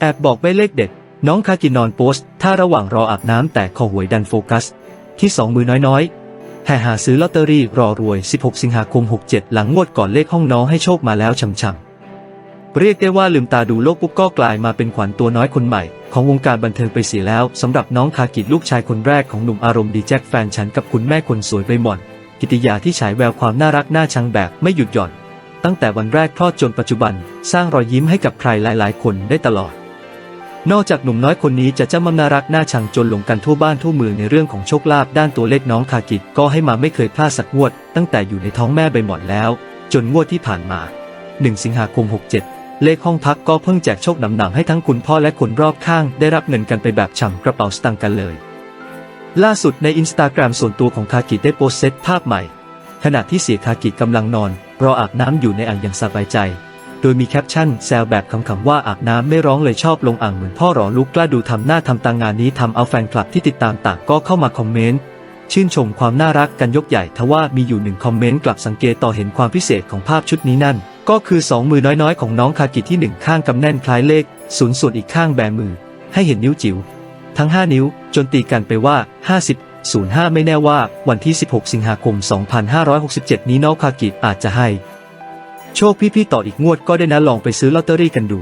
แอบบอกไม่เลขเด็ด น้องคากินอนโพสต์ถ้าระหว่างรออาบน้ำแต่คอหวยดันโฟกัส ที่สองมือน้อยๆ แห่หาซื้อลอตเตอรี่รอรวย 16 สิงหาคม 67 หลังงวดก่อนเลขห้องน้องให้โชคมาแล้วช่ำๆเรียกได้ว่าลืมตาดูโลกปุ๊บก็กลายมาเป็นขวัญตัวน้อยคนใหม่ ของวงการบันเทิงไปเสียแล้วสำหรับน้องคากิลูกชายคนแรกของหนุ่มอารมณ์ดีแจ็คแฟนฉันกับคุณแม่คนสวยใบหม่อน กิติยาที่ฉายแววความน่ารักน่าชังแบบไม่หยุดหย่อน ตั้งแต่วันแรกคลอดจนปัจจุบัน สร้างรอยยิ้มให้กับใครหลาย ๆ คนได้ตลอด นอกจากหนุ่มน้อยคนนี้จะจ้ำมั่น่ารักน่าชังจนหลงกันทั่วบ้านทั่วเมืองในเรื่องของโชคลาภด้านตัวเลขน้องคากิก็ให้มาไม่เคยพลาดสักงวด ตั้งแต่อยู่ในท้องแม่ใบหมอนแล้ว จนงวดที่ผ่านมา 1 สิงหาคม 67 เลขห้องพักก็เพิ่งแจกโชคหนำๆให้ทั้งคุณพ่อและคนรอบข้าง ได้รับเงินกันไปแบบฉ่ำกระเป๋าสตางค์กันเลย ล่าสุดในอินสตาแกรมส่วนตัวของคากิได้โพสต์เซตภาพใหม่ ขณะที่เสียคากิกำลังนอนรออาบน้ำอยู่ในอ่างอย่างสบายใจ โดยมีแคปชั่นแซวแบบขำๆว่าอาบน้ำไม่ร้องเลยชอบลงอ่างเหมือนพ่อหรอลูกกล้าดูทำหน้าทำตางานนี้ทำเอาแฟนคลับที่ติดตามต่างก็เข้ามาคอมเมนต์ชื่นชมความน่ารักกันยกใหญ่ทว่ามีอยู่หนึ่งคอมเมนต์กลับสังเกตต่อเห็นความพิเศษของภาพชุดนี้นั่น ก็คือสองมือน้อยๆ ของน้องคากิที่หนึ่งข้างกำแน่นคล้ายเลขศูนย์ส่วนอีกข้างแบมือ ให้เห็นนิ้วจิ๋วทั้ง 5 นิ้ว จนตีกันไปว่า 50 05 ไม่แน่ว่าวันที่ 16 สิงหาคม 2567 นี้น้องคากิอาจจะให้ โชคพี่ๆต่ออีกงวดก็ได้นะลองไปซื้อลอตเตอรี่กันดู